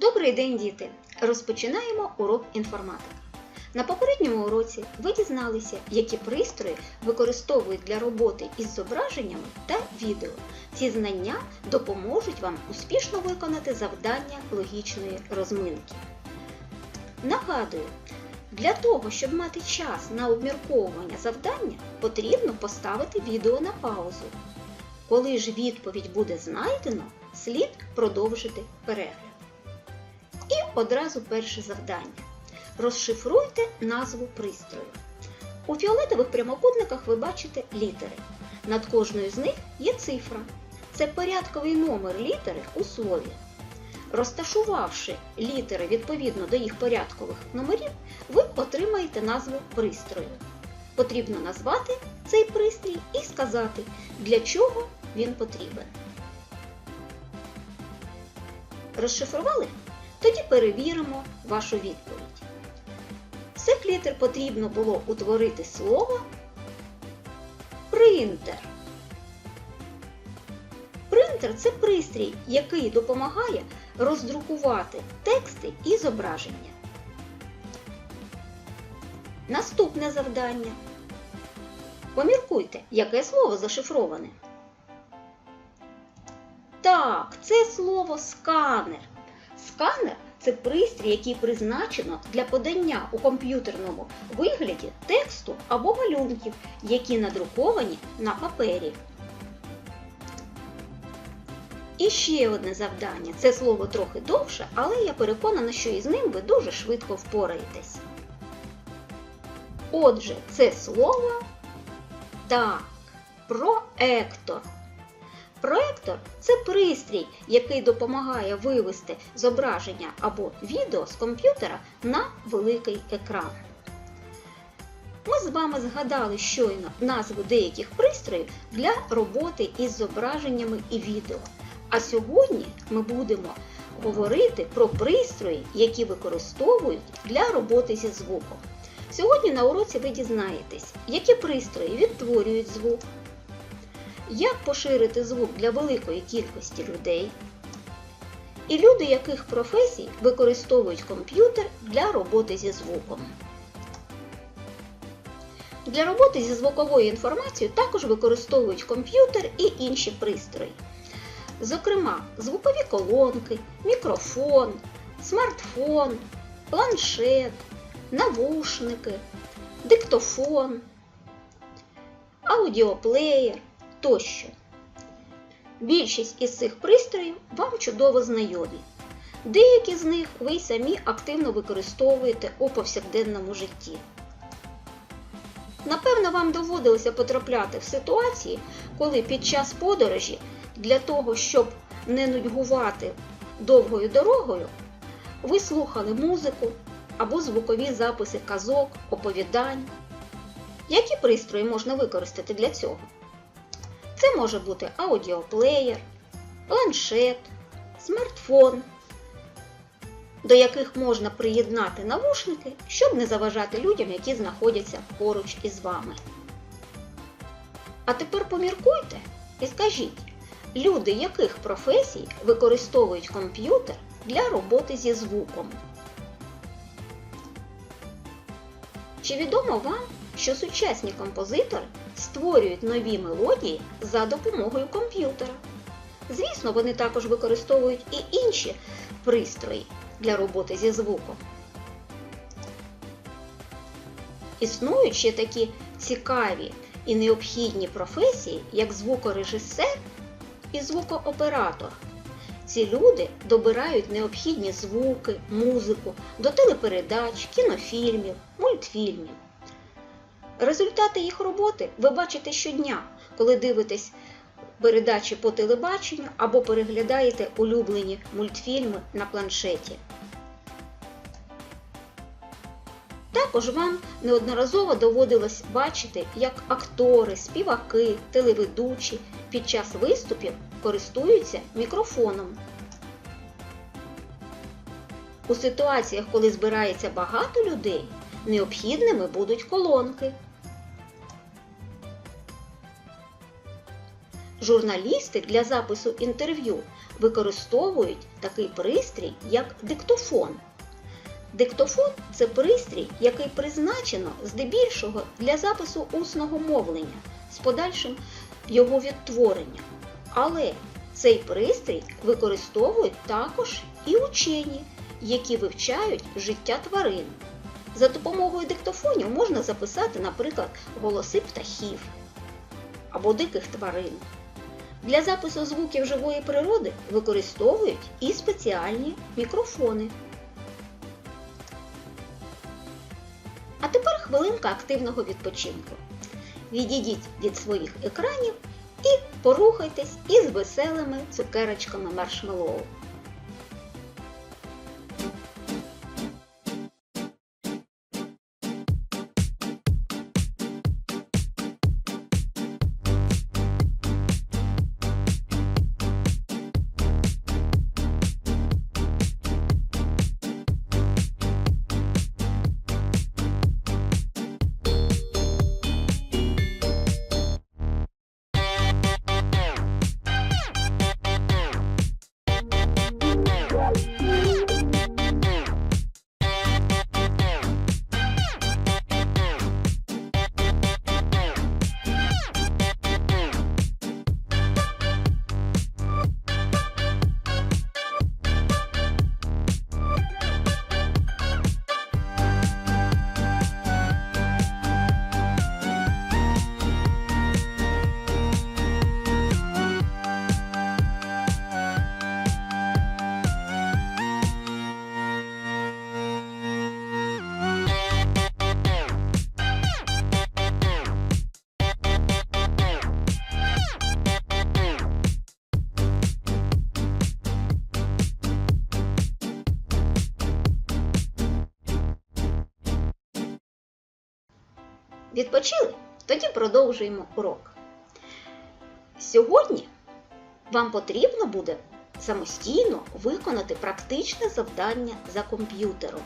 Добрий день, діти! Розпочинаємо урок інформатики. На попередньому уроці ви дізналися, які пристрої використовують для роботи із зображеннями та відео. Ці знання допоможуть вам успішно виконати завдання логічної розминки. Нагадую, для того, щоб мати час на обмірковування завдання, потрібно поставити відео на паузу. Коли ж відповідь буде знайдено, слід продовжити перегляд. Одразу перше завдання. Розшифруйте назву пристрою. У фіолетових прямокутниках ви бачите літери. Над кожною з них є цифра. Це порядковий номер літери у слові. Розташувавши літери відповідно до їх порядкових номерів, ви отримаєте назву пристрою. Потрібно назвати цей пристрій і сказати, для чого він потрібен. Розшифрували? Тоді перевіримо вашу відповідь. З цих літер потрібно було утворити слово принтер. Принтер це пристрій, який допомагає роздрукувати тексти і зображення. Наступне завдання. Поміркуйте, яке слово зашифроване. Так, це слово сканер. Сканер це пристрій, який призначено для подання у комп'ютерному вигляді тексту або малюнків, які надруковані на папері. І ще одне завдання. Це слово трохи довше, але я переконана, що із ним ви дуже швидко впораєтесь. Отже, це слово так, проектор. Проектор це пристрій, який допомагає вивести зображення або відео з комп'ютера на великий екран. Ми з вами згадали щойно назву деяких пристроїв для роботи із зображеннями і відео. А сьогодні ми будемо говорити про пристрої, які використовують для роботи зі звуком. Сьогодні на уроці ви дізнаєтесь, які пристрої відтворюють звук, як поширити звук для великої кількості людей, і люди яких професій використовують комп'ютер для роботи зі звуком. Для роботи зі звуковою інформацією також використовують комп'ютер і інші пристрої. Зокрема, звукові колонки, мікрофон, смартфон, планшет, навушники, диктофон, аудіоплеєр тощо. Більшість із цих пристроїв вам чудово знайомі. Деякі з них ви самі активно використовуєте у повсякденному житті. Напевно, вам доводилося потрапляти в ситуації, коли під час подорожі для того, щоб не нудьгувати довгою дорогою, ви слухали музику або звукові записи казок, оповідань. Які пристрої можна використати для цього? Це може бути аудіоплеєр, планшет, смартфон, до яких можна приєднати навушники, щоб не заважати людям, які знаходяться поруч із вами. А тепер поміркуйте і скажіть, люди яких професій використовують комп'ютер для роботи зі звуком? Чи відомо вам, що сучасні композитори створюють нові мелодії за допомогою комп'ютера? Звісно, вони також використовують і інші пристрої для роботи зі звуком. Існують ще такі цікаві і необхідні професії, як звукорежисер і звукооператор. Ці люди добирають необхідні звуки, музику до телепередач, кінофільмів, мультфільмів. Результати їх роботи ви бачите щодня, коли дивитесь передачі по телебаченню або переглядаєте улюблені мультфільми на планшеті. Також вам неодноразово доводилось бачити, як актори, співаки, телеведучі під час виступів користуються мікрофоном. У ситуаціях, коли збирається багато людей, необхідними будуть колонки. Журналісти для запису інтерв'ю використовують такий пристрій, як диктофон. Диктофон це пристрій, який призначено здебільшого для запису усного мовлення з подальшим його відтворенням. Але цей пристрій використовують також і учені, які вивчають життя тварин. За допомогою диктофонів можна записати, наприклад, голоси птахів або диких тварин. Для запису звуків живої природи використовують і спеціальні мікрофони. А тепер хвилинка активного відпочинку. Відійдіть від своїх екранів і порухайтесь із веселими цукерочками маршмеллоу. Відпочили? Тоді продовжуємо урок. Сьогодні вам потрібно буде самостійно виконати практичне завдання за комп'ютером.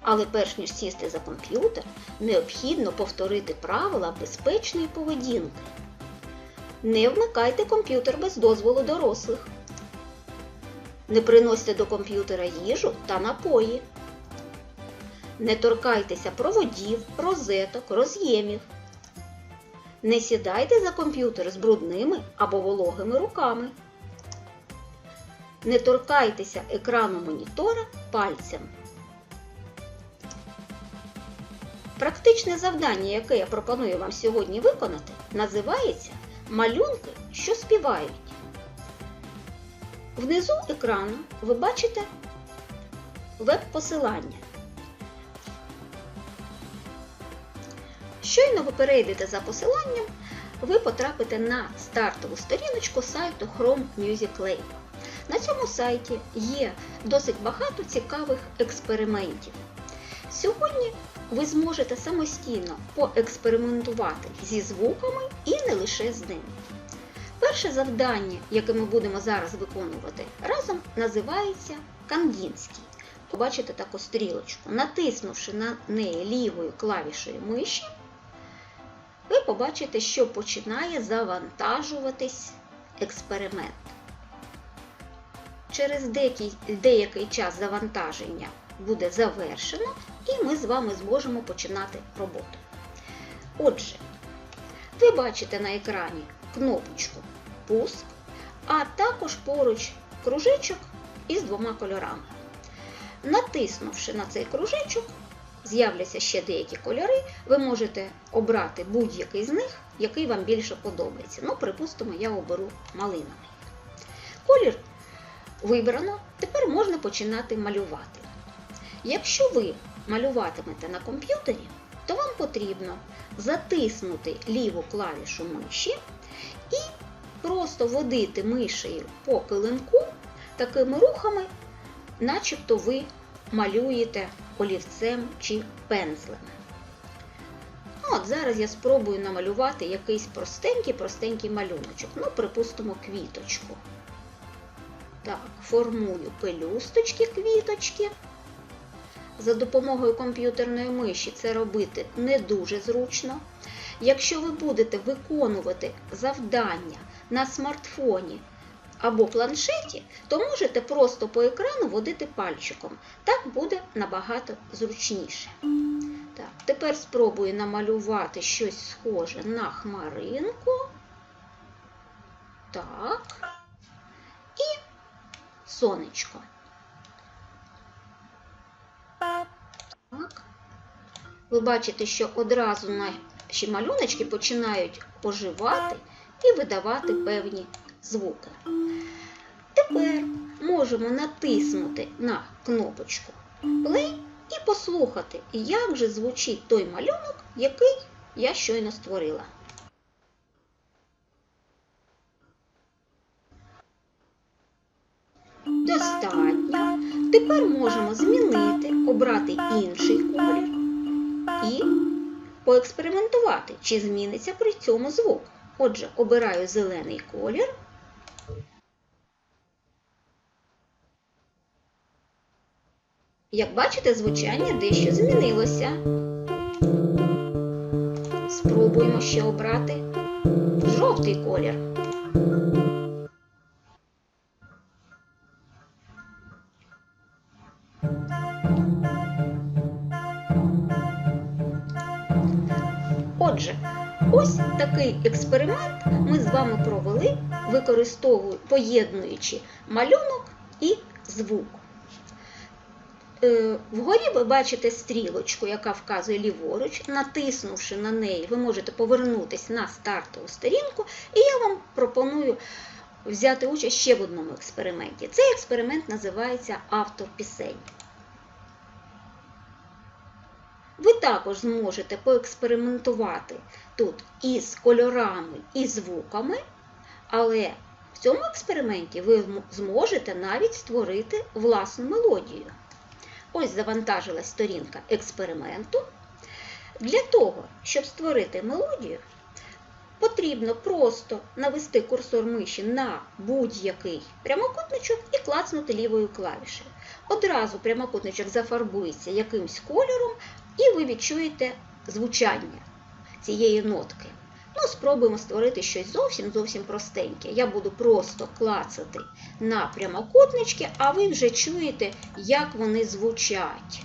Але перш ніж сісти за комп'ютер, необхідно повторити правила безпечної поведінки. Не вмикайте комп'ютер без дозволу дорослих. Не приносьте до комп'ютера їжу та напої. Не торкайтеся проводів, розеток, роз'ємів. Не сідайте за комп'ютер з брудними або вологими руками. Не торкайтеся екрану монітора пальцем. Практичне завдання, яке я пропоную вам сьогодні виконати, називається Малюнки, що співають. Внизу екрану ви бачите веб-посилання. Щойно ви перейдете за посиланням, ви потрапите на стартову сторіночку сайту Chrome Music Lab. На цьому сайті є досить багато цікавих експериментів. Сьогодні ви зможете самостійно поекспериментувати зі звуками і не лише з ними. Перше завдання, яке ми будемо зараз виконувати разом, називається Кандінський. Побачите таку стрілочку. Натиснувши на неї лівою клавішею миші, ви побачите, що починає завантажуватись експеримент. Через деякий, деякий час завантаження буде завершено, і ми з вами зможемо починати роботу. Отже, ви бачите на екрані кнопочку Пуск, а також поруч кружечок із двома кольорами. Натиснувши на цей кружечок, з'являться ще деякі кольори, ви можете обрати будь-який з них, який вам більше подобається. Ну, припустимо, я оберу малиновий. Колір вибрано, тепер можна починати малювати. Якщо ви малюватимете на комп'ютері, то вам потрібно затиснути ліву клавішу миші і просто водити мишею по килимку такими рухами, начебто ви малюєте олівцем чи пензлем. От зараз я спробую намалювати якийсь простенький-простенький малюночок. Ну, припустимо, квіточку. Так, формую пелюсточки квіточки. За допомогою комп'ютерної миші це робити не дуже зручно. Якщо ви будете виконувати завдання на смартфоні або планшеті, то можете просто по екрану водити пальчиком. Так буде набагато зручніше. Так, тепер спробую намалювати щось схоже на хмаринку. Так. І сонечко. Так. Ви бачите, що одразу наші малюночки починають оживати і видавати певні звуки. Тепер можемо натиснути на кнопочку Play і послухати, як же звучить той малюнок, який я щойно створила. Достатньо. Тепер можемо змінити, обрати інший колір і поекспериментувати, чи зміниться при цьому звук. Отже, обираю зелений колір. Як бачите, звучання дещо змінилося. Спробуємо ще обрати жовтий колір. Отже, ось такий експеримент ми з вами провели, використовуючи, поєднуючи малюнок і звук. Е, Вгорі ви бачите стрілочку, яка вказує ліворуч. Натиснувши на неї, ви можете повернутися на стартову сторінку, і я вам пропоную взяти участь ще в одному експерименті. Цей експеримент називається Автор пісень. Ви також зможете поекспериментувати тут із кольорами і звуками, але в цьому експерименті ви зможете навіть створити власну мелодію. Ось завантажилась сторінка експерименту. Для того, щоб створити мелодію, потрібно просто навести курсор миші на будь-який прямокутничок і клацнути лівою клавішею. Одразу прямокутничок зафарбується якимсь кольором, і ви відчуєте звучання цієї нотки. Ну, спробуємо створити щось зовсім зовсім простеньке. Я буду просто клацати на прямокутнички, а ви вже чуєте, як вони звучать.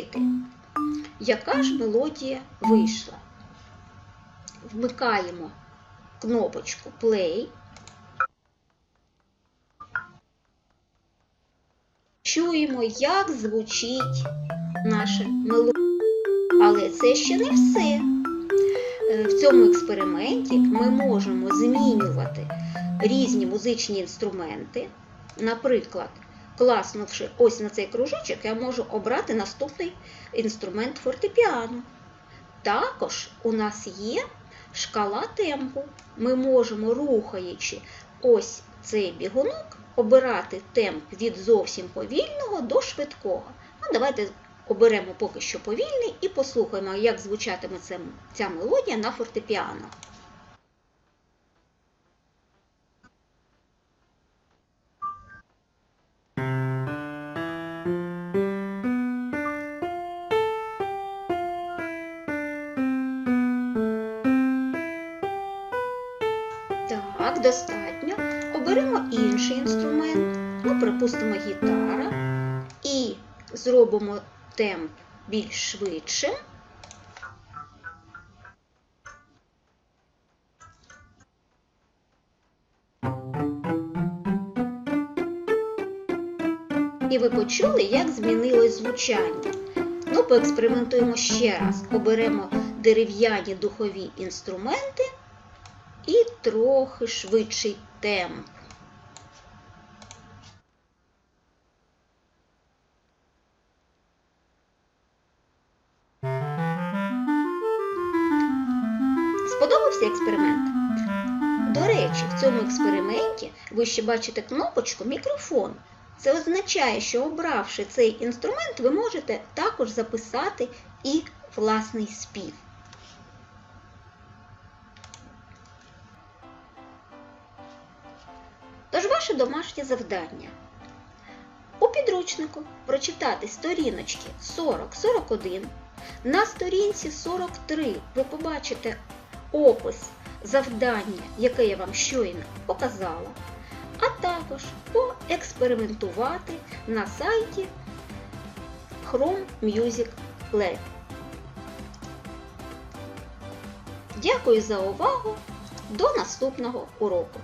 Відтворити, яка ж мелодія вийшла. Вмикаємо кнопочку Play. Чуємо, як звучить наша мелодія. Але це ще не все. Е, В цьому експерименті ми можемо змінювати різні музичні інструменти. Наприклад, класнувши ось на цей кружечок, я можу обрати наступний інструмент фортепіано. Також у нас є шкала темпу. Ми можемо, рухаючи ось цей бігунок, обирати темп від зовсім повільного до швидкого. Ну, давайте оберемо поки що повільний і послухаємо, як звучатиме ця мелодія на фортепіано. Припустимо, гітара, і зробимо темп більш швидшим. І ви почули, як змінилось звучання. Ну, поекспериментуємо ще раз. Оберемо дерев'яні духові інструменти і трохи швидший темп. Сподобався експеримент? До речі, в цьому експерименті ви ще бачите кнопочку мікрофон. Це означає, що обравши цей інструмент, ви можете також записати і власний спів. Тож ваше домашнє завдання. У підручнику прочитати сторіночки 40-41. На сторінці 43 ви побачите опис завдання, яке я вам щойно показала, а також поекспериментувати на сайті Chrome Music Lab. Дякую за увагу! До наступного уроку!